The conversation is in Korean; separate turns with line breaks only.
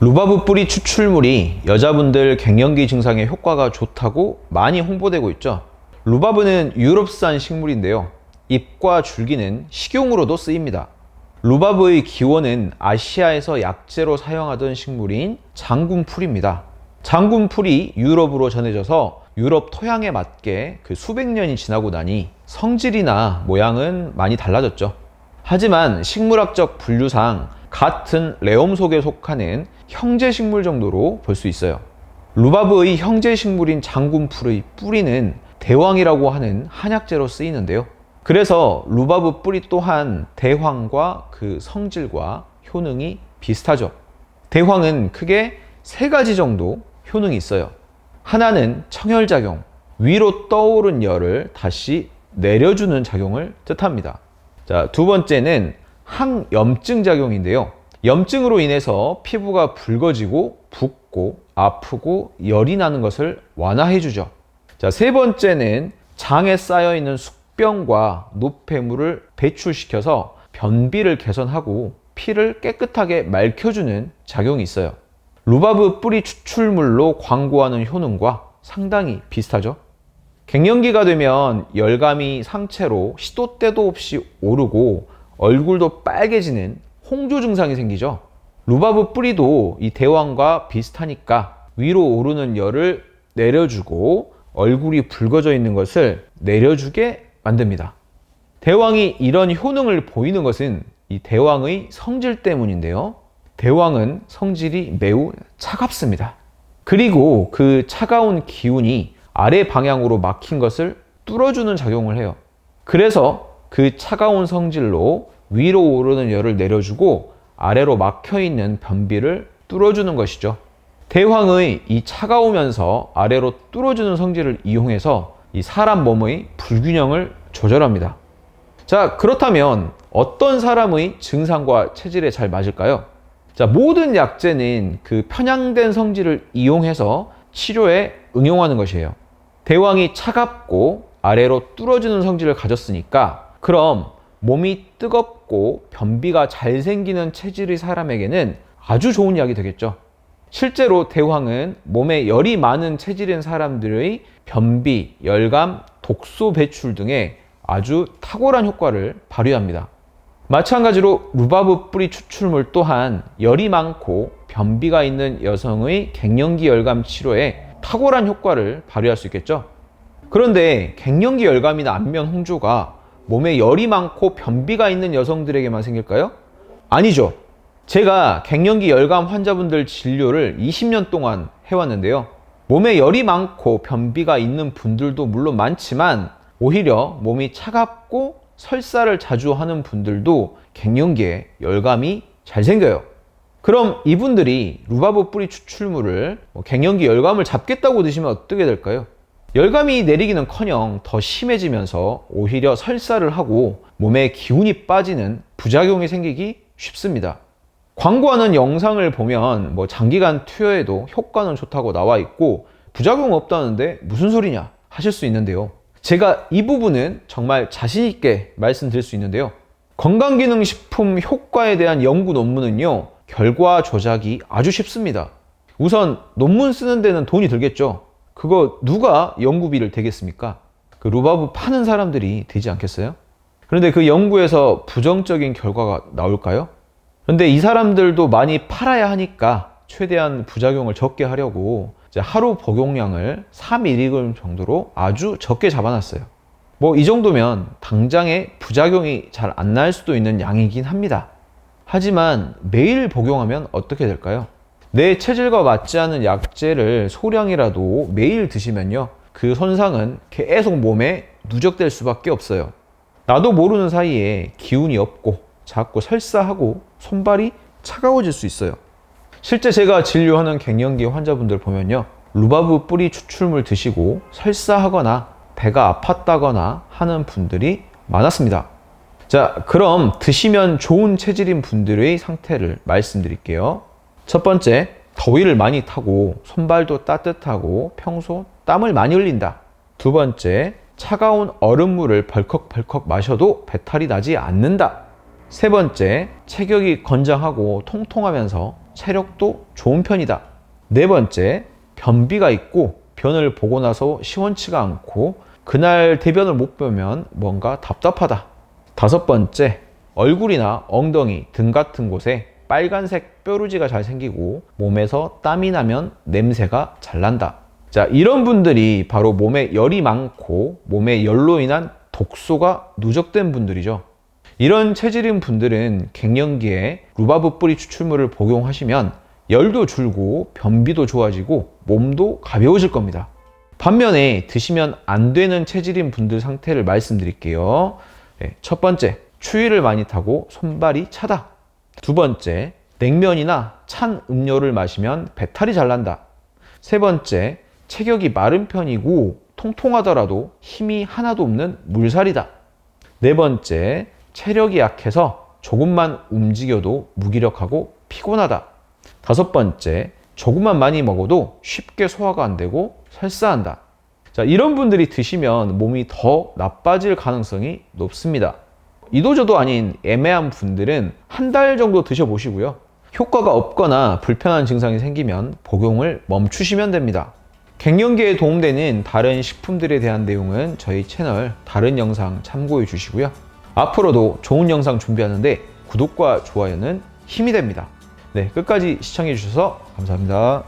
루바브 뿌리 추출물이 여자분들 갱년기 증상에 효과가 좋다고 많이 홍보되고 있죠. 루바브는 유럽산 식물인데요. 잎과 줄기는 식용으로도 쓰입니다. 루바브의 기원은 아시아에서 약재로 사용하던 식물인 장군풀입니다. 장군풀이 유럽으로 전해져서 유럽 토양에 맞게 그 수백 년이 지나고 나니 성질이나 모양은 많이 달라졌죠. 하지만 식물학적 분류상 같은 레옴 속에 속하는 형제 식물 정도로 볼 수 있어요. 루바브의 형제 식물인 장군풀의 뿌리는 대황이라고 하는 한약재로 쓰이는데요. 그래서 루바브 뿌리 또한 대황과 그 성질과 효능이 비슷하죠. 대황은 크게 세 가지 정도 효능이 있어요. 하나는 청열작용, 위로 떠오른 열을 다시 내려주는 작용을 뜻합니다. 자, 두 번째는 항염증 작용인데요. 염증으로 인해서 피부가 붉어지고 붓고 아프고 열이 나는 것을 완화해 주죠. 자, 세 번째는 장에 쌓여 있는 숙병과 노폐물을 배출시켜서 변비를 개선하고 피를 깨끗하게 맑혀주는 작용이 있어요. 루바브 뿌리 추출물로 광고하는 효능과 상당히 비슷하죠. 갱년기가 되면 열감이 상체로 시도 때도 없이 오르고 얼굴도 빨개지는 홍조 증상이 생기죠. 루바브 뿌리도 이 대왕과 비슷하니까 위로 오르는 열을 내려주고 얼굴이 붉어져 있는 것을 내려주게 만듭니다. 대왕이 이런 효능을 보이는 것은 이 대왕의 성질 때문인데요. 대왕은 성질이 매우 차갑습니다. 그리고 그 차가운 기운이 아래 방향으로 막힌 것을 뚫어주는 작용을 해요. 그래서 그 차가운 성질로 위로 오르는 열을 내려주고 아래로 막혀 있는 변비를 뚫어주는 것이죠. 대황의 이 차가우면서 아래로 뚫어주는 성질을 이용해서 이 사람 몸의 불균형을 조절합니다. 자, 그렇다면 어떤 사람의 증상과 체질에 잘 맞을까요? 자, 모든 약재는 그 편향된 성질을 이용해서 치료에 응용하는 것이에요. 대왕이 차갑고 아래로 뚫어지는 성질을 가졌으니까 그럼 몸이 뜨겁고 변비가 잘 생기는 체질의 사람에게는 아주 좋은 약이 되겠죠. 실제로 대황은 몸에 열이 많은 체질인 사람들의 변비, 열감, 독소 배출 등에 아주 탁월한 효과를 발휘합니다. 마찬가지로 루바브 뿌리 추출물 또한 열이 많고 변비가 있는 여성의 갱년기 열감 치료에 탁월한 효과를 발휘할 수 있겠죠. 그런데 갱년기 열감이나 안면 홍조가 몸에 열이 많고 변비가 있는 여성들에게만 생길까요? 아니죠. 제가 갱년기 열감 환자분들 진료를 20년 동안 해왔는데요. 몸에 열이 많고 변비가 있는 분들도 물론 많지만 오히려 몸이 차갑고 설사를 자주 하는 분들도 갱년기에 열감이 잘 생겨요. 그럼 이분들이 루바브 뿌리 추출물을 뭐 갱년기 열감을 잡겠다고 드시면 어떻게 될까요? 열감이 내리기는 커녕 더 심해지면서 오히려 설사를 하고 몸에 기운이 빠지는 부작용이 생기기 쉽습니다. 광고하는 영상을 보면 뭐 장기간 투여해도 효과는 좋다고 나와 있고 부작용 없다는데 무슨 소리냐 하실 수 있는데요. 제가 이 부분은 정말 자신있게 말씀드릴 수 있는데요. 건강기능식품 효과에 대한 연구 논문은요, 결과 조작이 아주 쉽습니다. 우선 논문 쓰는 데는 돈이 들겠죠. 그거 누가 연구비를 대겠습니까? 그 루바브 파는 사람들이 되지 않겠어요? 그런데 그 연구에서 부정적인 결과가 나올까요? 그런데 이 사람들도 많이 팔아야 하니까 최대한 부작용을 적게 하려고 하루 복용량을 3mg 정도로 아주 적게 잡아놨어요. 뭐 이 정도면 당장에 부작용이 잘 안 날 수도 있는 양이긴 합니다. 하지만 매일 복용하면 어떻게 될까요? 내 체질과 맞지 않은 약재를 소량이라도 매일 드시면요. 그 손상은 계속 몸에 누적될 수밖에 없어요. 나도 모르는 사이에 기운이 없고 자꾸 설사하고 손발이 차가워질 수 있어요. 실제 제가 진료하는 갱년기 환자분들 보면요. 루바브 뿌리 추출물 드시고 설사하거나 배가 아팠다거나 하는 분들이 많았습니다. 자, 그럼 드시면 좋은 체질인 분들의 상태를 말씀드릴게요. 첫 번째, 더위를 많이 타고 손발도 따뜻하고 평소 땀을 많이 흘린다. 두 번째, 차가운 얼음물을 벌컥벌컥 마셔도 배탈이 나지 않는다. 세 번째, 체격이 건장하고 통통하면서 체력도 좋은 편이다. 네 번째, 변비가 있고 변을 보고 나서 시원치가 않고 그날 대변을 못 보면 뭔가 답답하다. 다섯 번째, 얼굴이나 엉덩이, 등 같은 곳에 빨간색 뾰루지가 잘 생기고 몸에서 땀이 나면 냄새가 잘 난다. 자, 이런 분들이 바로 몸에 열이 많고 몸에 열로 인한 독소가 누적된 분들이죠. 이런 체질인 분들은 갱년기에 루바브 뿌리 추출물을 복용하시면 열도 줄고 변비도 좋아지고 몸도 가벼워질 겁니다. 반면에 드시면 안 되는 체질인 분들 상태를 말씀드릴게요. 네, 첫 번째, 추위를 많이 타고 손발이 차다. 두 번째, 냉면이나 찬 음료를 마시면 배탈이 잘 난다. 세 번째, 체격이 마른 편이고 통통하더라도 힘이 하나도 없는 물살이다. 네 번째, 체력이 약해서 조금만 움직여도 무기력하고 피곤하다. 다섯 번째, 조금만 많이 먹어도 쉽게 소화가 안 되고 설사한다. 자, 이런 분들이 드시면 몸이 더 나빠질 가능성이 높습니다. 이도저도 아닌 애매한 분들은 한 달 정도 드셔보시고요. 효과가 없거나 불편한 증상이 생기면 복용을 멈추시면 됩니다. 갱년기에 도움되는 다른 식품들에 대한 내용은 저희 채널 다른 영상 참고해 주시고요. 앞으로도 좋은 영상 준비하는데 구독과 좋아요는 힘이 됩니다. 네, 끝까지 시청해 주셔서 감사합니다.